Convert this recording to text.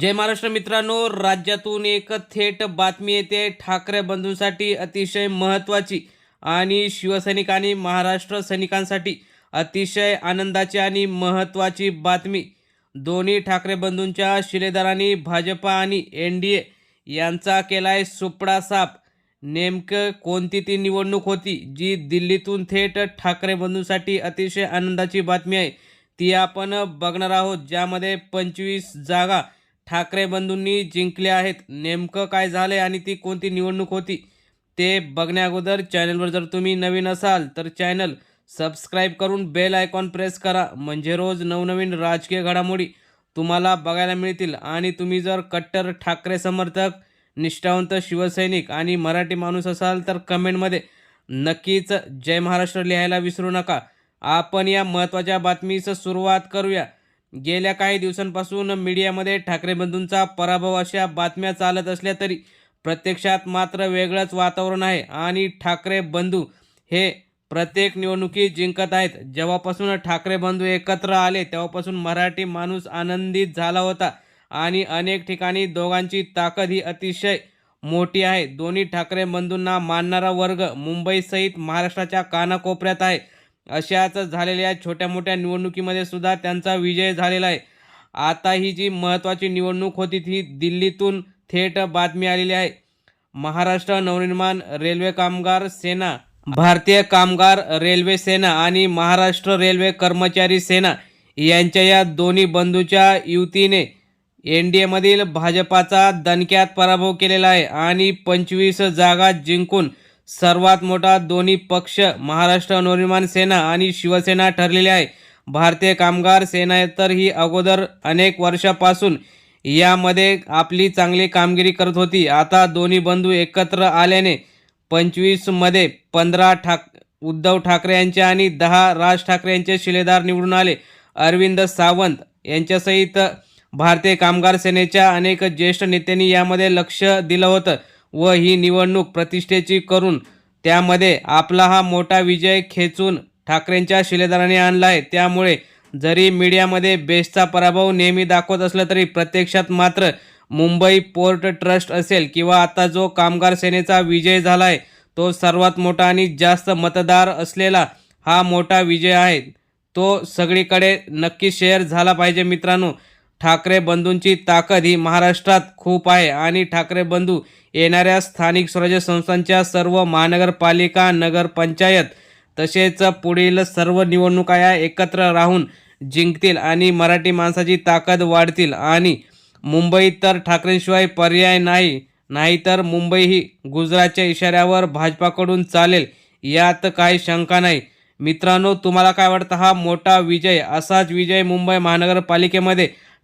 जय महाराष्ट्र मित्रांनो राज्यातून एक थेट बातमी येते. ठाकरे बंधूंसाठी अतिशय महत्त्वाची आणि शिवसैनिक आणि महाराष्ट्र सैनिकांसाठी अतिशय आनंदाची आणि महत्त्वाची बातमी. दोन्ही ठाकरे बंधूंच्या शिलेदारांनी भाजपा आणि एन डी ए यांचा केलाय सुपडा साप. नेमकं कोणती ती निवडणूक होती जी दिल्लीतून थेट ठाकरे बंधूंसाठी अतिशय आनंदाची बातमी आहे ती आपण बघणार आहोत. ज्यामध्ये पंचवीस जागा ठाकरे बंधूंनी जिंकले आहेत. नेमकं काय झालं आणि ती कोणती निवडणूक होती ते बघण्याअगोदर चॅनलवर जर तुम्ही नवीन असाल तर चॅनल सबस्क्राईब करून बेल आयकॉन प्रेस करा. म्हणजे रोज नवनवीन राजकीय घडामोडी तुम्हाला बघायला मिळतील. आणि तुम्ही जर कट्टर ठाकरे समर्थक निष्ठावंत शिवसैनिक आणि मराठी माणूस असाल तर कमेंटमध्ये नक्कीच जय महाराष्ट्र लिहायला विसरू नका. आपण या महत्त्वाच्या बातमीचं सुरुवात करूया. गेल्या काही दिवसांपासून मीडियामध्ये ठाकरे बंधूंचा पराभव अशा बातम्या चालत असल्या तरी प्रत्यक्षात मात्र वेगळंच वातावरण आहे आणि ठाकरे बंधू हे प्रत्येक निवडणुकीत जिंकत आहेत. जेव्हापासून ठाकरे बंधू एकत्र आले तेव्हापासून मराठी माणूस आनंदित झाला होता आणि अनेक ठिकाणी दोघांची ताकद ही अतिशय मोठी आहे. दोन्ही ठाकरे बंधूंना मानणारा वर्ग मुंबईसहित महाराष्ट्राच्या कानाकोपऱ्यात आहे. अशाच झालेल्या छोट्या मोठ्या निवडणुकीमध्ये सुद्धा त्यांचा विजय झालेला आहे. आता ही जी महत्त्वाची निवडणूक होती ती दिल्लीतून थेट बातमी आलेली आहे. महाराष्ट्र नवनिर्माण रेल्वे कामगार सेना भारतीय कामगार रेल्वे सेना आणि महाराष्ट्र रेल्वे कर्मचारी सेना यांच्या या दोन्ही बंधूच्या युतीने एन डी एमधील भाजपाचा दणक्यात पराभव केलेला आहे आणि पंचवीस जागा जिंकून सर्वात मोठा दोन्ही पक्ष महाराष्ट्र नवनिर्माण सेना आणि शिवसेना ठरलेले आहे. भारतीय कामगार सेना तर ही अगोदर अनेक वर्षापासून यामध्ये आपली चांगली कामगिरी करत होती. आता दोन्ही बंधू एकत्र आल्याने पंचवीसमध्ये पंधरा ठाक उद्धव ठाकरे यांचे आणि दहा राज ठाकरे यांचे शिलेदार निवडून आले. अरविंद सावंत यांच्यासहित भारतीय कामगार सेनेच्या अनेक ज्येष्ठ नेत्यांनी यामध्ये लक्ष दिलं होतं. व ही निवडणूक प्रतिष्ठेची करून त्यामध्ये आपला हा मोठा विजय खेचून ठाकरेंच्या शिलेदाराने आणला आहे त्यामुळे जरी मीडियामध्ये बेस्टचा पराभव नेहमी दाखवत असला तरी प्रत्यक्षात मात्र मुंबई पोर्ट ट्रस्ट असेल किंवा आता जो कामगार सेनेचा विजय झाला आहे तो सर्वात मोठा आणि जास्त मतदार असलेला हा मोठा विजय आहे. तो सगळीकडे नक्की शेअर झाला पाहिजे मित्रांनो. ठाकरे बंधूंची ताकद ही महाराष्ट्रात खूप आहे आणि ठाकरे बंधू येणाऱ्या स्थानिक स्वराज्य संस्थांच्या सर्व महानगरपालिका नगरपंचायत तसेच पुढील सर्व निवडणुका या एकत्र राहून जिंकतील आणि मराठी माणसाची ताकद वाढतील. आणि मुंबईत तर ठाकरेंशिवाय पर्याय नाही नाहीतर मुंबई ही गुजरातच्या इशाऱ्यावर भाजपाकडून चालेल यात काही शंका नाही. मित्रांनो तुम्हाला काय वाटतं? हा मोठा विजय असाच विजय मुंबई महानगरपालिकेमध्ये